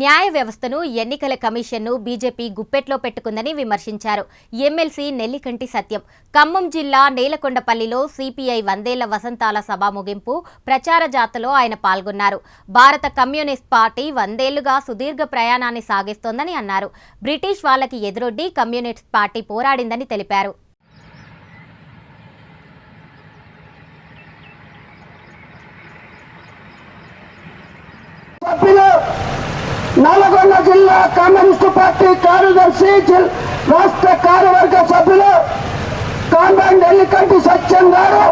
న్యాయ వ్యవస్థను ఎన్నికల కమిషన్ను బీజేపీ గుప్పెట్లో పెట్టుకుందని విమర్శించారు. ఎమ్మెల్సీ నెల్లికంటి సత్యం. ఖమ్మం జిల్లా నేలకొండపల్లిలో సిపిఐ వందేళ్ళ వసంతాల సభ ముగింపు ప్రచార జాతలో ఆయన పాల్గొన్నారు. భారత కమ్యూనిస్ట్ పార్టీ వందేళ్ళుగా సుదీర్ఘ ప్రయాణాన్ని సాగిస్తోందని అన్నారు. బ్రిటిష్ వాళ్ళకి ఎదురొడ్డి కమ్యూనిస్ట్ పార్టీ పోరాడిందని తెలిపారు సభ్యులు నల్గొండ జిల్లా కమ్యూనిస్టు పార్టీ కార్యదర్శి రాష్ట్ర కార్యవర్గ సభ్యులు కాంబన్ ఎల్లికంటి సత్యం గారు.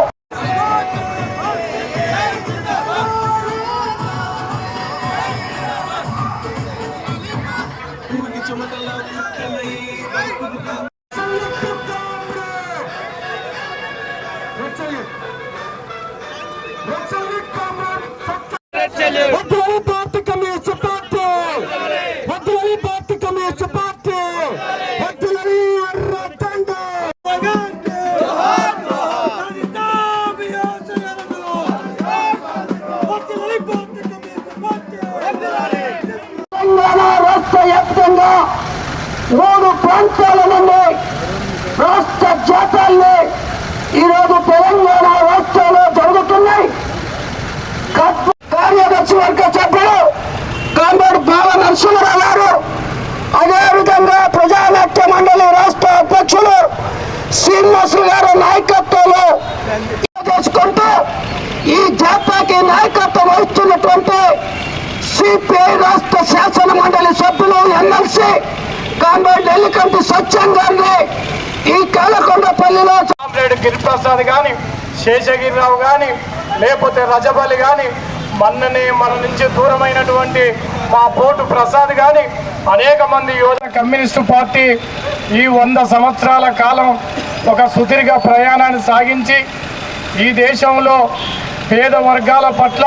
వద్దులని పార్టీ మూడు ప్రాంతాల నుండి రాష్ట్ర జాతరలు ఈరోజు తెలంగాణ రాష్ట్రంలో జరుగుతున్నాయి. కార్యదర్శి వర్గ సభ్యులు కాంబోడ్ బాల నరసింహరావు గారు అదేవిధంగా ప్రజానాట్య మండలి రాష్ట్ర అధ్యక్షులు శ్రీనివాసులు గారు నాయకత్వంలో చేసుకుంటూ ఈ జాతాకి నాయకత్వం వహిస్తున్నటువంటి సిపిఐ రాష్ట్ర శాసన మండలి సభ్యులు ఎమ్మెల్సీ కాంబోడు ఎల్లికంటి సత్యం గారిని ఈ కాలకొండపల్లిలో కామ్రేడ్ గిరిప్రసాద్ కానీ శేషగిరిరావు కానీ లేకపోతే రజబలి కానీ మన్ననే మన నుంచి దూరమైనటువంటి మా పోటు ప్రసాద్ కానీ అనేక మంది యువత కమ్యూనిస్టు పార్టీ ఈ వంద సంవత్సరాల కాలం ఒక సుదీర్ఘ ప్రయాణాన్ని సాగించి ఈ దేశంలో పేద వర్గాల పట్ల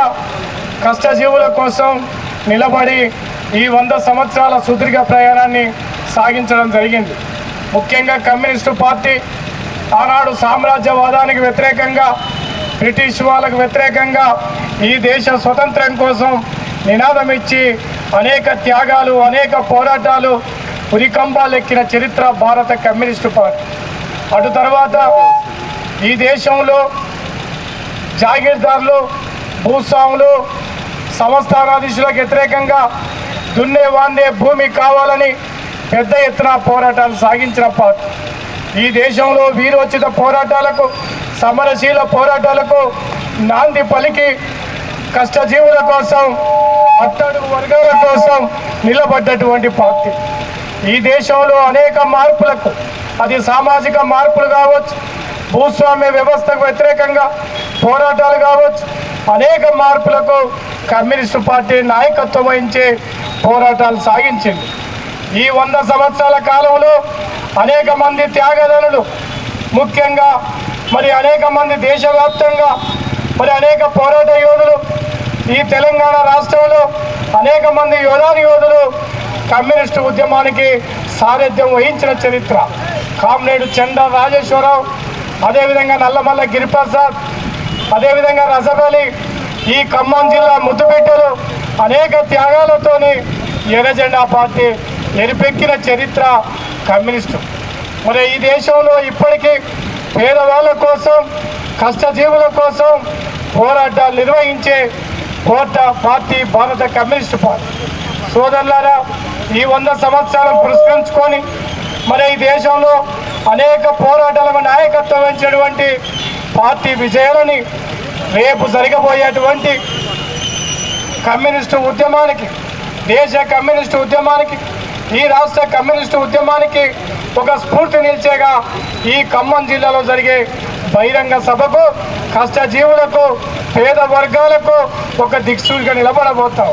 కష్టజీవుల కోసం నిలబడి ఈ వంద సంవత్సరాల సుదీర్ఘ ప్రయాణాన్ని సాగించడం జరిగింది. ముఖ్యంగా కమ్యూనిస్టు పార్టీ ఆనాడు సామ్రాజ్యవాదానికి వ్యతిరేకంగా బ్రిటిష్ వాళ్ళకు వ్యతిరేకంగా ఈ దేశ స్వతంత్రం కోసం నినాదం ఇచ్చి అనేక త్యాగాలు అనేక పోరాటాలు ఉరికంబాలెక్కిన చరిత్ర భారత కమ్యూనిస్టు పార్టీ. అటు తర్వాత ఈ దేశంలో జాగీర్దారులు భూస్వాములు సంస్థానాధీశులకు వ్యతిరేకంగా దున్నే వాందే భూమి కావాలని పెద్ద ఎత్తున పోరాటాలు సాగించిన పార్టీ. ఈ దేశంలో వీరోచిత పోరాటాలకు సమరశీల పోరాటాలకు నాంది పలికి కష్టజీవుల కోసం అట్టడుగు వర్గాల కోసం నిలబడ్డటువంటి పార్టీ. ఈ దేశంలో అనేక మార్పులకు అది సామాజిక మార్పులు కావచ్చు భూస్వామ్య వ్యవస్థకు వ్యతిరేకంగా పోరాటాలు కావచ్చు అనేక మార్పులకు కమ్యూనిస్టు పార్టీ నాయకత్వం వహించి పోరాటాలు సాగించింది. ఈ వంద సంవత్సరాల కాలంలో అనేక మంది త్యాగదనులు ముఖ్యంగా మరి అనేక మంది దేశవ్యాప్తంగా మరి అనేక పోరాట యోధులు ఈ తెలంగాణ రాష్ట్రంలో అనేక మంది యోధాని యోధులు కమ్యూనిస్టు ఉద్యమానికి సారథ్యం వహించిన చరిత్ర. కామ్రేడు చంద్ర రాజేశ్వరరావు అదేవిధంగా నల్లమల్ల గిరిప్రసాద్ అదేవిధంగా రసబలి ఈ ఖమ్మం జిల్లా ముద్దుపెట్టెలు అనేక త్యాగాలతోని ఎర్రజెండా పార్టీ ఎరిపెక్కిన చరిత్ర కమ్యూనిస్టు. మరి ఈ దేశంలో ఇప్పటికీ పేదవాళ్ళ కోసం కష్టజీవుల కోసం పోరాటాలు నిర్వహించే కోట పార్టీ భారత కమ్యూనిస్టు పార్టీ. సోదరులారా ఈ వంద సంవత్సరాలను పురస్కరించుకొని మరి ఈ దేశంలో అనేక పోరాటాలకు నాయకత్వం వహించినటువంటి పార్టీ విజయాలని రేపు జరగబోయేటువంటి కమ్యూనిస్టు ఉద్యమానికి దేశ కమ్యూనిస్టు ఉద్యమానికి ఈ రాష్ట్ర కమ్యూనిస్టు ఉద్యమానికి ఒక స్ఫూర్తి నిలిచేగా ఈ ఖమ్మం జిల్లాలో జరిగే బహిరంగ సభకు కష్టజీవులకు పేద వర్గాలకు ఒక దిక్సూచిగా నిలబడబోతాం.